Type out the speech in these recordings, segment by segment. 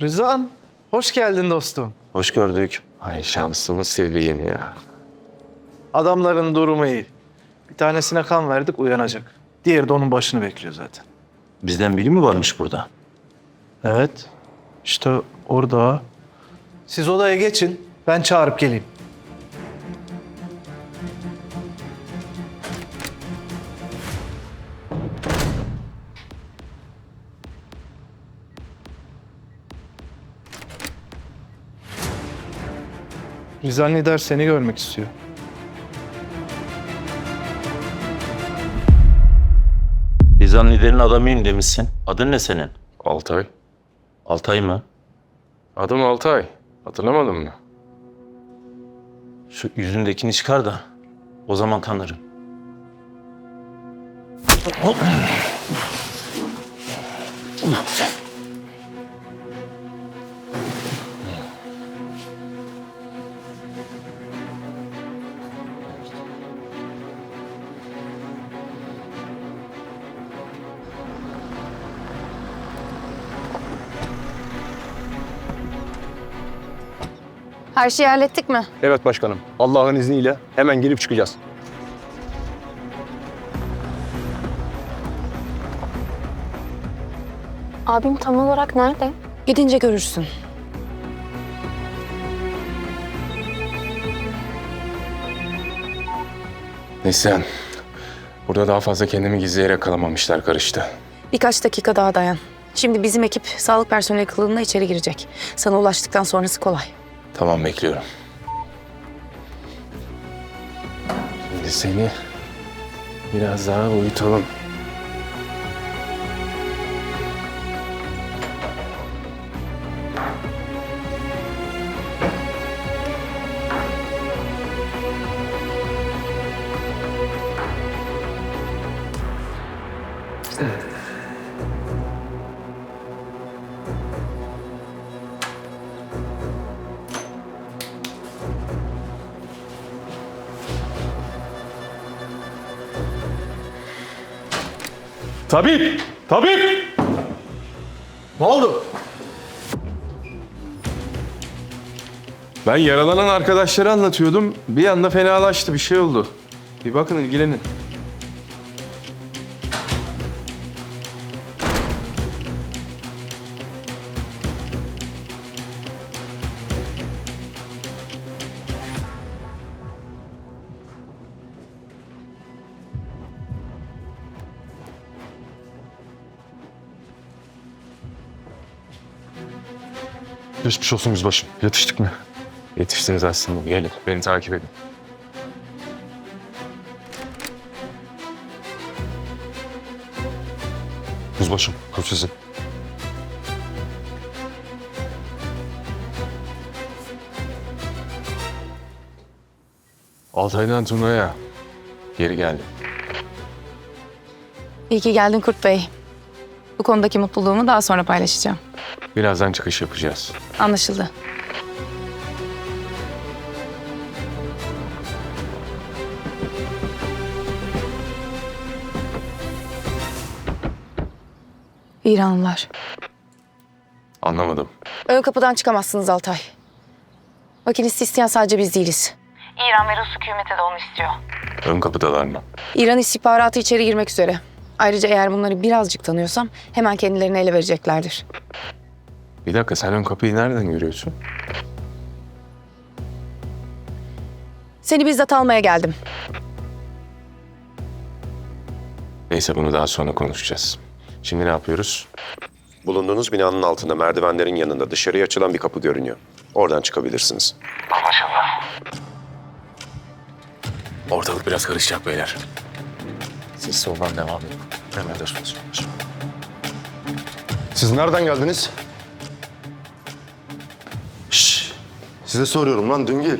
Rızan, hoş geldin dostum. Hoş gördük. Ay şansımı seveyim ya. Adamların durumu iyi. Bir tanesine kan verdik uyanacak. Diğeri de onun başını bekliyor zaten. Bizden biri mi varmış burada? Evet. İşte orada. Siz odaya geçin. Ben çağırıp geleyim. Rizal Nidar seni görmek istiyor. Rizan liderin adamıyım demişsin. Adın ne senin? Altay. Altay mı? Adım Altay. Hatırlamadın mı? Şu yüzündekini çıkar da o zaman tanırım. Her şeyi hallettik mi? Evet başkanım. Allah'ın izniyle hemen girip çıkacağız. Abim tam olarak nerede? Gidince görürsün. Neslihan. Burada daha fazla kendimi gizleyerek kalamamışlar karıştı. Birkaç dakika daha dayan. Şimdi bizim ekip sağlık personeli kılığında içeri girecek. Sana ulaştıktan sonrası kolay. Tamam bekliyorum. Şimdi seni biraz daha uyutalım. Tabip! Tabip! Ne oldu? Ben yaralanan arkadaşları anlatıyordum. Bir anda fenalaştı. Bir şey oldu. Bir bakın ilgilenin. Geçmiş olsun yüzbaşım. Yetiştik mi? Yetiştiniz aslında. Gelin. Beni takip edin. Yüzbaşım, bu sizin. Altay'dan Tuna'ya. Geri geldim. İyi ki geldin Kurt Bey. Bu konudaki mutluluğumu daha sonra paylaşacağım. Birazdan çıkış yapacağız. Anlaşıldı. İranlılar. Anlamadım. Ön kapıdan çıkamazsınız Altay. Makinist isteyen sadece biz değiliz. İran ve Rus hükümeti de onu istiyor. Ön kapıdalar mı? İran istihbaratı içeri girmek üzere. Ayrıca eğer bunları birazcık tanıyorsam hemen kendilerini ele vereceklerdir. Bir dakika sen ön kapıyı nereden görüyorsun? Seni bizzat almaya geldim. Neyse bunu daha sonra konuşacağız. Şimdi ne yapıyoruz? Bulunduğunuz binanın altında merdivenlerin yanında dışarıya açılan bir kapı görünüyor. Oradan çıkabilirsiniz. Ortalık biraz karışacak beyler. Siz soldan devam edin. Emredersiniz. Siz nereden geldiniz? Size soruyorum lan Düngil.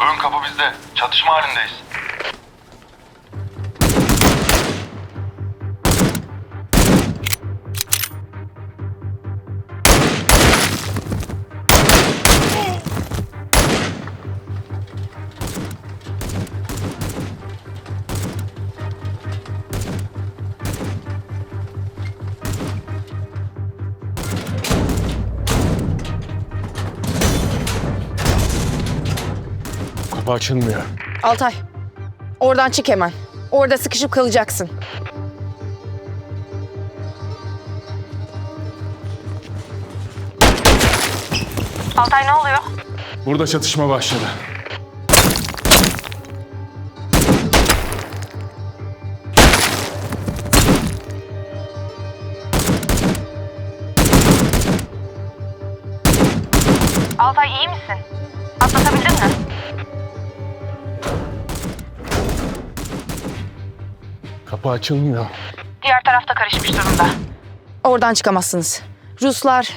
Ön kapı bizde. Çatışma halindeyiz. Kapı açılmıyor. Altay, oradan çık hemen. Orada sıkışıp kalacaksın. Altay ne oluyor? Burada çatışma başladı. Kapı açılmıyor. Diğer tarafta karışmış durumda. Oradan çıkamazsınız. Ruslar,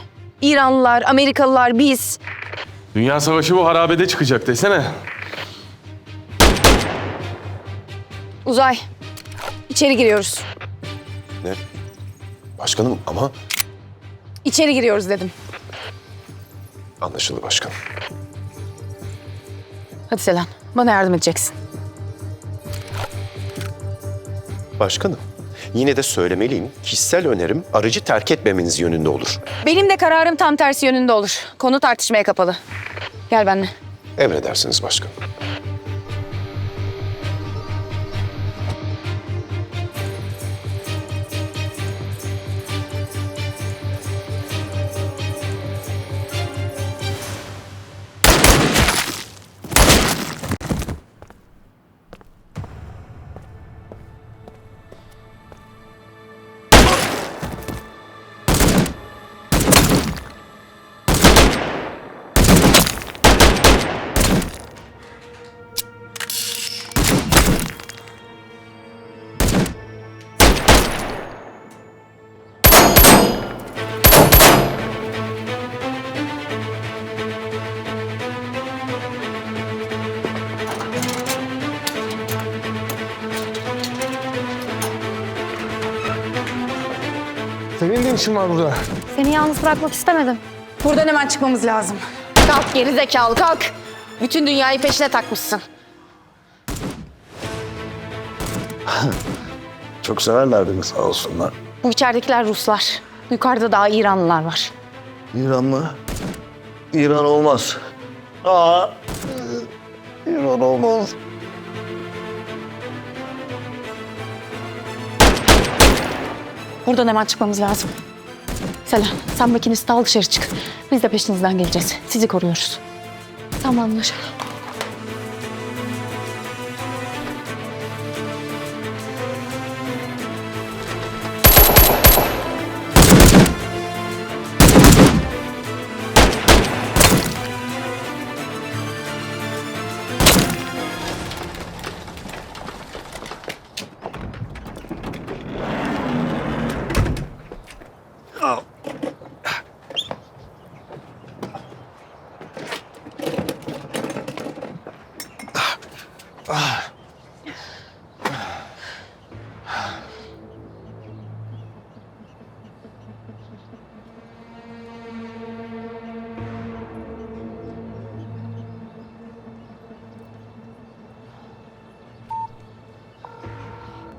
İranlılar, Amerikalılar, biz. Dünya savaşı bu harabede çıkacak desene. Uzay, içeri giriyoruz. Ne? Başkanım ama İçeri giriyoruz dedim. anlaşıldı başkanım. Hadi Selen, bana yardım edeceksin. Başkanım, yine de söylemeliyim. Kişisel önerim aracı terk etmemeniz yönünde olur. Benim de kararım tam tersi yönünde olur. Konu tartışmaya kapalı. Gel benimle. Emredersiniz başkanım. Senin de işin var burada. Seni yalnız bırakmak istemedim. Buradan hemen çıkmamız lazım. Kalk geri zekalı kalk. Bütün dünyayı peşine takmışsın. Çok severler beni sağ olsunlar. Bu içeridekiler Ruslar. Yukarıda daha İranlılar var. İran mı? İran olmaz. Aa, İran olmaz. Buradan hemen çıkmamız lazım. Selam, sen makinisti al dışarı çık. Biz de peşinizden geleceğiz. Sizi koruyoruz. Tamamdır.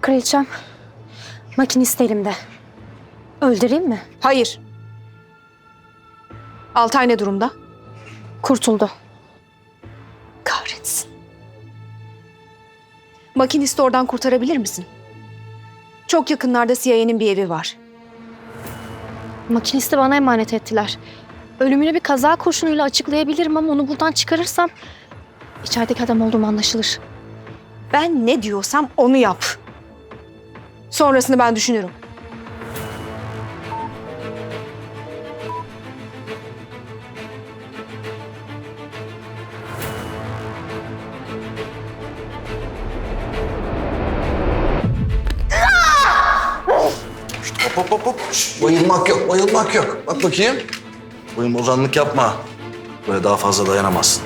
Kraliçem, makinist elimde. Öldüreyim mi? Hayır. Altay ne durumda? Kurtuldu. Makinisti oradan kurtarabilir misin? Çok yakınlarda CIA'nin bir evi var. Makinisti bana emanet ettiler. Ölümünü bir kaza kurşunuyla açıklayabilirim ama onu buradan çıkarırsam içerideki adam olduğum anlaşılır. Ben ne diyorsam onu yap. Sonrasını ben düşünürüm. Bayılmak yok, bayılmak yok. Bak bakayım. Boyun bozanlık yapma. Böyle daha fazla dayanamazsın.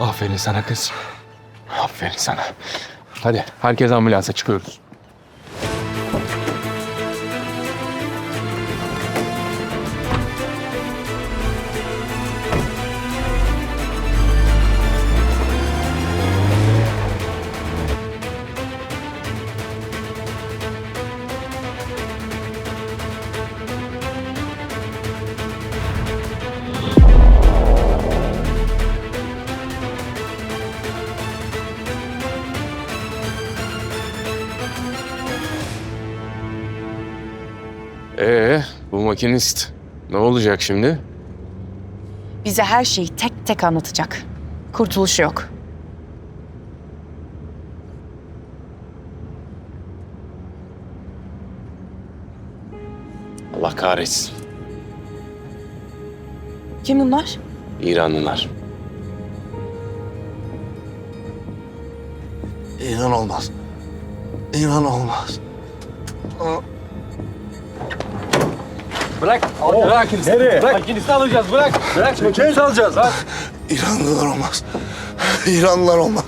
Aferin sana kız. Aferin sana. Hadi herkes ambulansa çıkıyoruz. Ee, bu makinist ne olacak şimdi? Bize her şeyi tek tek anlatacak. Kurtuluş yok. Allah kahretsin. Kim bunlar? İranlılar. İran olmaz. İran olmaz. İranlılar olmaz. İranlılar olmaz.